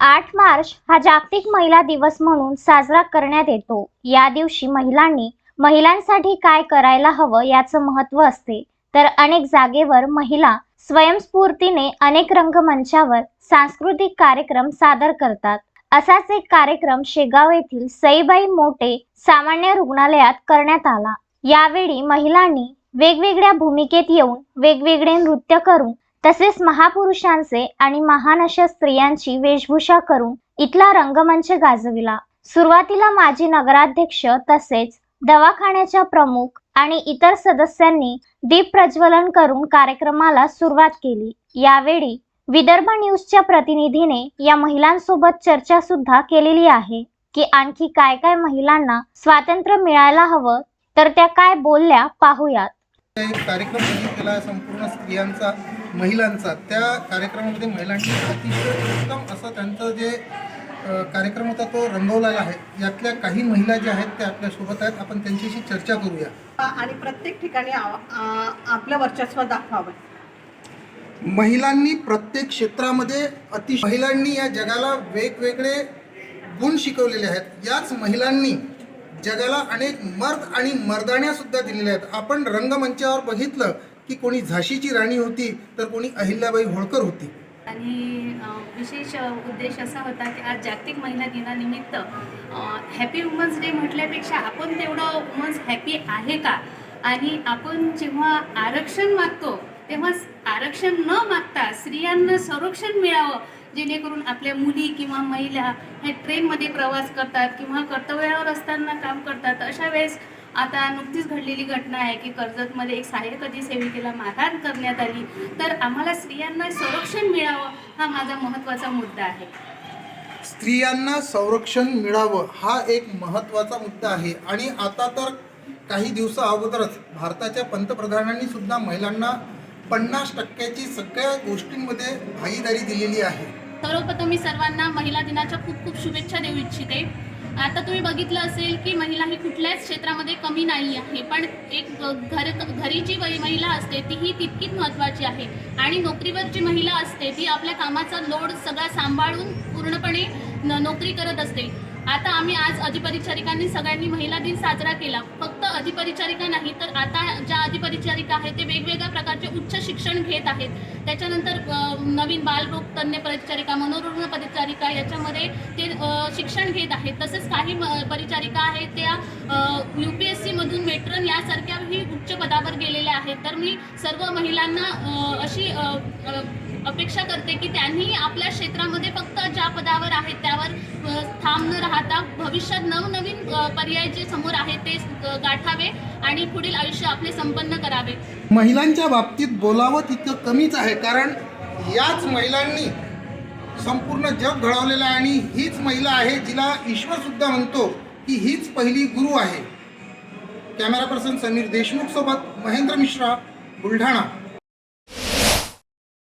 आठ मार्च हा जागतिक महिला दिवस म्हणून साजरा करण्यात येतो. या दिवशी महिलांनी महिलांसाठी काय करायला हवं याचं महत्त्व असते. तर अनेक जागेवर महिला स्वयंस्फूर्तीने अनेक रंगमंचावर सांस्कृतिक कार्यक्रम सादर करतात. असाच एक कार्यक्रम शेगाव येथील सईबाई मोटे सामान्य रुग्णालयात करण्यात आला. यावेळी महिलांनी वेगवेगळ्या भूमिकेत येऊन वेगवेगळे नृत्य करून तसेच महापुरुषांचे आणि महान अशा स्त्रियांची वेशभूषा करून इथला रंगमंच गाजविला. सुरुवातीला माजी नगराध्यक्ष तसेच दवाखान्याच्या प्रमुख आणि इतर सदस्यांनी दीप प्रज्वलन करून कार्यक्रमाला सुरुवात केली. यावेळी विदर्भ न्यूजच्या प्रतिनिधीने या महिलांसोबत चर्चा सुद्धा केलेली आहे की आणखी काय काय महिलांना स्वातंत्र्य मिळायला हवं तर त्या काय बोलल्या पाहूयात. कार्यक्रम केला संपूर्ण स्त्रियांचा. महिलांचा त्या कार्यक्रमामध्ये महिलांनी अतिशय उत्तम असं त्यांचं जे कार्यक्रम होता तो रंगवलेला आहे. यातल्या काही महिला ज्या आहेत त्या आपल्यासोबत आहेत. आपण त्यांच्याशी चर्चा करूया. आणि प्रत्येक ठिकाणी आपलं वर्चस्व दाखवावं. महिलांनी प्रत्येक क्षेत्रामध्ये अति महिलांनी या जगाला वेगवेगळे गुण शिकवलेले आहेत. याच महिलांनी जगाला अनेक मर्द आणि मर्दाण्या सुद्धा दिलेल्या आहेत. आपण रंगमंचावर बघितलं की कोणी झाशीची राणी होती तर कोणी अहिल्याबाई होळकर होती. आणि विशेष उद्देश असा होता की आज जागतिक महिला दिनानिमित्त हॅपी वुमन्स डे म्हटल्यापेक्षा आपण तेवढं वुमन्स हॅपी आहे का? आणि आपण जेव्हा आरक्षण मागतो तेव्हा आरक्षण न मागता स्त्रियांना संरक्षण मिळावं जेणेकरून आपल्या मुली किंवा महिला हे ट्रेनमध्ये प्रवास करतात किंवा कर्तव्यावर असताना काम करतात अशा वेळेस आता नुकतीच घडलेली घटना आहे की कर्जतमध्ये एक सहाय्यक अधिसेविकेला मारहाण करण्यात आली. तर आम्हाला स्त्रियांना संरक्षण मिळावं हा माझा महत्त्वाचा मुद्दा आहे. स्त्रियांना संरक्षण मिळावं हा एक महत्त्वाचा मुद्दा आहे. आणि आता तर काही दिवसा अगोदरच भारताच्या पंतप्रधानांनी सुद्धा महिलांना पन्नास टक्क्याची सगळ्या गोष्टींमध्ये भागीदारी दिलेली आहे. सर्वप्रथम मी सर्वांना महिला दिनाच्या खूप खूप शुभेच्छा देऊ इच्छिते. आता तुम्ही बघितलं असेल की महिला ही कुठल्याच क्षेत्रामध्ये कमी नाही आहे पण एक घर घरी जी महिला असते ती ही तितकीच महत्त्वाची आहे. आणि नोकरीवर जी महिला असते ती आपल्या कामाचा लोड सगळा सांभाळून पूर्णपणे न- नोकरी करत असते. आता आम्ही आज अधिपरिचारिकांनी सगळ्यांनी महिला दिन साजरा केला. फक्त अधिपरिचारिका नाही तर आता ज्या अधिपरिचारिका आहेत ते वेगवेगळ्या प्रकारचे उच्च शिक्षण घेत आहेत. त्याच्यानंतर नवीन बालरोग तज्ञ परिचारिका मनोरुग्ण परिचारिका याच्यामध्ये ते शिक्षण घेत आहेत. तसेच काही म- परिचारिका आहेत त्या यू पी एस सीमधून मेट्रन यासारख्याही उच्च पदावर गेलेल्या आहेत. तर मी सर्व महिलांना अशी अपेक्षा करते की त्यांनी आपल्या क्षेत्रामध्ये फक्त ज्या पदावर आहेत त्या अ, न राहता भविष्यात नवनवीन पर्याय जे समोर आहेत ते गाठावे आणि पुढील आयुष्य आपले संपन्न करावे. महिलांच्या बाबतीत बोलावं तितकं कमीच आहे कारण याच महिलांनी संपूर्ण जग घडवलेलं आहे आणि हीच महिला आहे जिला ईश्वर सुद्धा म्हणतो की हीच पहिली गुरु आहे. कॅमेरा पर्सन समीर देशमुख सोबत महेंद्र मिश्रा बुलढाणा.